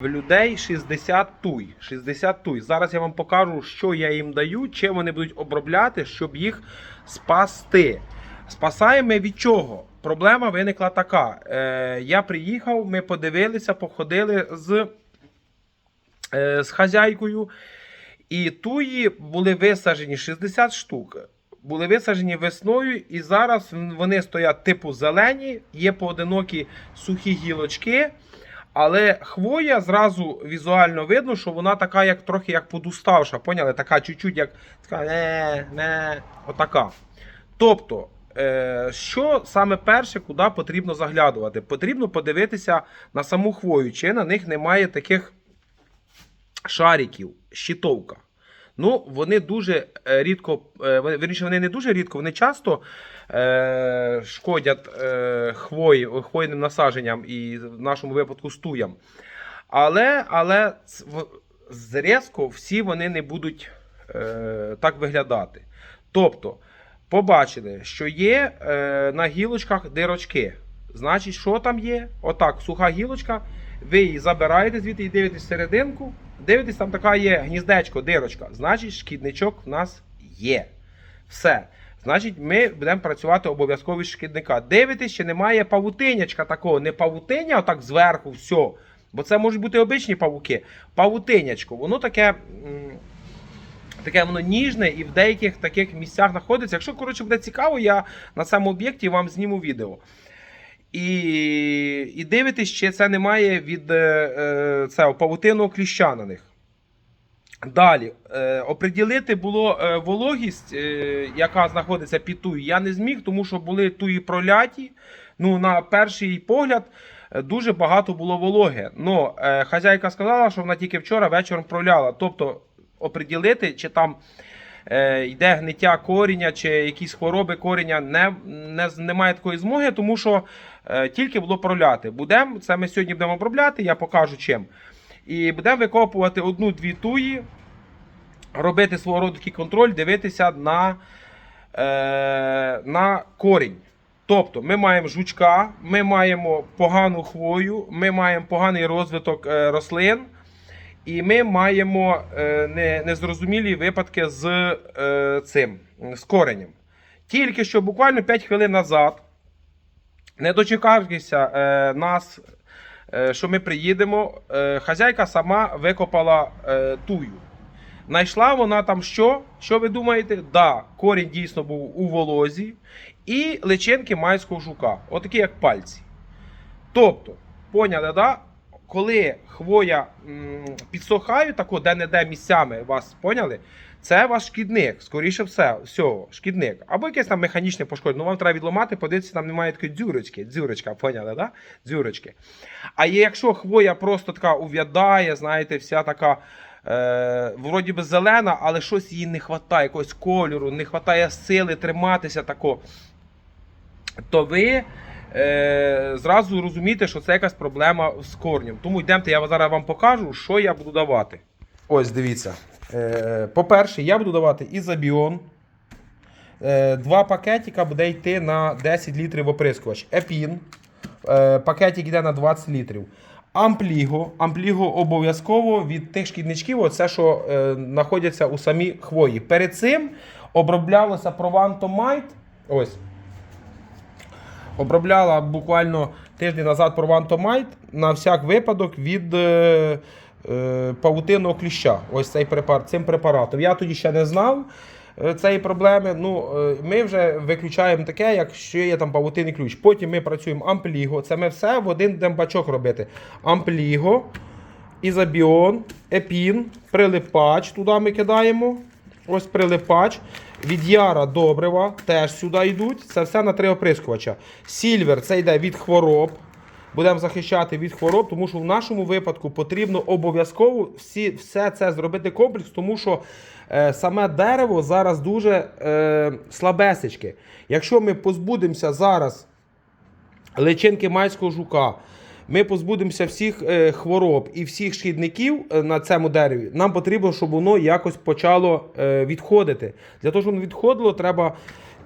В людей 60 туй. 60 туй. Зараз я вам покажу, що я їм даю, чим вони будуть обробляти, щоб їх спасти. Спасаємо від чого? Проблема виникла така. Е, я приїхав, ми подивилися, походили з, е, з хазяйкою. І туї були висаджені 60 штук. Були висаджені весною, і зараз вони стоять типу зелені, є поодинокі сухі гілочки. Але хвоя зразу візуально видно, що вона така, як трохи як подуставша. Поняли? Така чуть-чуть, як така не, не, отака. Тобто, е, що саме перше, куди потрібно заглядувати? Потрібно подивитися на саму хвою, чи на них немає таких шариків, щитовка. Ну, вони дуже е, рідко, е, вони- не дуже рідко, вони часто е, шкодять е, хвої, хвойним насадженням і в нашому випадку стуям. Але, але зрізко всі вони не будуть е, так виглядати. Тобто, побачили, що є е, на гілочках дирочки. Значить, що там є? Отак, суха гілочка. Ви її забираєте звідти і дивитесь серединку. Дивитесь, там така є гніздечко, дирочка. Значить, шкідничок в нас є. Все. Значить, ми будемо працювати обов'язково з шкідника. Дивитесь, чи немає павутинячка такого, не павутиня, отак зверху, все. Бо це можуть бути обичні павуки. Павутинячко, воно таке. Таке воно ніжне і в деяких таких місцях знаходиться. Якщо коротше буде цікаво, я на цьому об'єкті вам зніму відео. І, і дивитесь, чи це немає від е, е, цього павутинного кліща на них. Далі, е, оприділити було е, вологість, е, яка знаходиться під тую, я не зміг, тому що були туї проляті. Ну, на перший погляд е, дуже багато було вологи. Но е, хазяйка сказала, що вона тільки вчора вечором проляла. Тобто оприділити, чи там йде гниття коріння, чи якісь хвороби коріння, не, не, немає такої змоги, тому що е, тільки було проляти. Будемо, це ми сьогодні будемо обробляти, я покажу чим. І будемо викопувати одну-дві туї, робити свого роду такий контроль, дивитися на, е, на корінь. Тобто ми маємо жучка, ми маємо погану хвою, ми маємо поганий розвиток е, рослин, і ми маємо е, не, незрозумілі випадки з е, цим, з коренем. Тільки що буквально 5 хвилин назад, не дочекавшися е, нас, що ми приїдемо, хазяйка сама викопала тую. Найшла вона там що? Що ви думаєте? Да, корінь дійсно був у волозі і личинки майського жука, отакі як пальці. Тобто, поняли, да? Коли хвоя підсохає, тако де-не-де місцями вас поняли, це ваш шкідник, скоріше все, всього, шкідник. Або якесь там механічне пошкодження. Ну вам треба відломати, подивитися, там немає такої дзюрочки. Дзюрочка, поняли, да? Дзюрочки. А якщо хвоя просто така увядає, знаєте, вся така. Е, вроді би зелена, але щось їй не вистачає, якогось кольору, не вистачає сили триматися тако, то ви е, зразу розумієте, що це якась проблема з корнем. Тому йдемте, я зараз вам покажу, що я буду давати. Ось дивіться. Е, по-перше, я буду давати ізобіон. Е, два пакетика буде йти на 10 літрів оприскувач. Епін. Е, пакетик йде на 20 літрів. Ампліго. Ампліго обов'язково від тих шкідничків, оце, що е, знаходяться у самій хвої. Перед цим оброблялося Провантомайт. Ось. Обробляла буквально тиждень назад Провантомайт на всяк випадок від е, е, павутинного кліща. Ось цей препарат, цим препаратом. Я тоді ще не знав е, цієї проблеми. Ну, е, ми вже виключаємо таке, якщо є там павутинний ключ. Потім ми працюємо ампліго. Це ми все в один дембачок робити. Ампліго, ізобіон, епін, прилипач. Туди ми кидаємо. Ось прилипач. Від яра добрива теж сюди йдуть. Це все на три оприскувача. Сільвер це йде від хвороб. Будемо захищати від хвороб, тому що в нашому випадку потрібно обов'язково всі, все це зробити комплекс, тому що е, саме дерево зараз дуже е, слабесечке. Якщо ми позбудемося зараз личинки майського жука, ми позбудемося всіх е, хвороб і всіх шкідників е, на цьому дереві. Нам потрібно, щоб воно якось почало е, відходити. Для того, щоб воно відходило, треба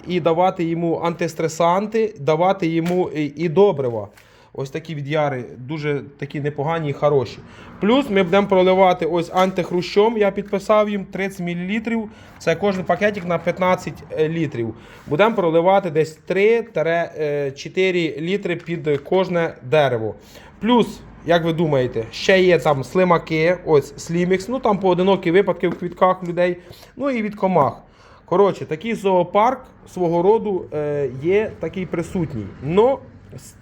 і давати йому антистресанти, давати йому і, добрива. Ось такі відяри дуже такі непогані і хороші. Плюс ми будемо проливати ось антихрущом. Я підписав їм 30 мл. Це кожен пакетик на 15 літрів. Будемо проливати десь 3-4 літри під кожне дерево. Плюс, як ви думаєте, ще є там слимаки, ось слімікс, ну там поодинокі випадки в квітках людей, ну і від комах. Коротше, такий зоопарк свого роду е, є такий присутній. Но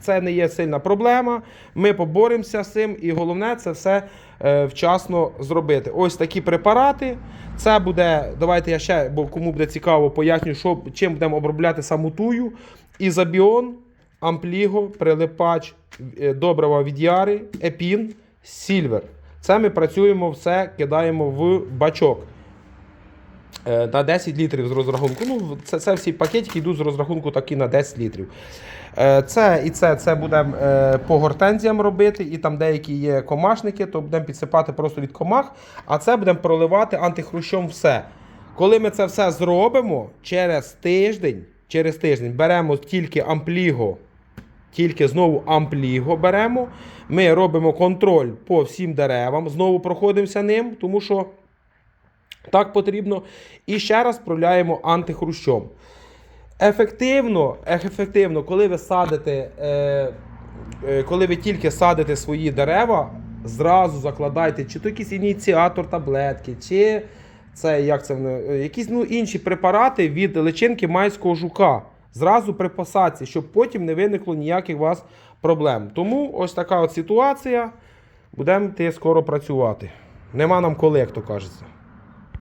це не є сильна проблема. Ми поборемося з цим, і головне це все е, вчасно зробити. Ось такі препарати. Це буде. Давайте я ще, бо кому буде цікаво, поясню, що, чим будемо обробляти саму тую. Ізобіон, ампліго, прилипач, е, добрива від Яри, епін, сільвер. Це ми працюємо, все кидаємо в бачок. Е, на 10 літрів з розрахунку. Ну, це, це всі пакетики йдуть з розрахунку такі на 10 літрів. Е, Це і це, це будемо е, по гортензіям робити, і там деякі є комашники, то будемо підсипати просто від комах, а це будемо проливати антихрущом все. Коли ми це все зробимо, через тиждень, через тиждень беремо тільки ампліго, тільки знову ампліго беремо. Ми робимо контроль по всім деревам, знову проходимося ним, тому що так потрібно. І ще раз проляємо антихрущом. Ефективно, ефективно, коли ви садите, е, е, коли ви тільки садите свої дерева, зразу закладайте чи то якийсь ініціатор таблетки, чи це, як це, е, якісь ну, інші препарати від личинки майського жука. Зразу при посадці, щоб потім не виникло ніяких у вас проблем. Тому ось така от ситуація. Будемо йти скоро працювати. Нема нам коли, як то кажеться.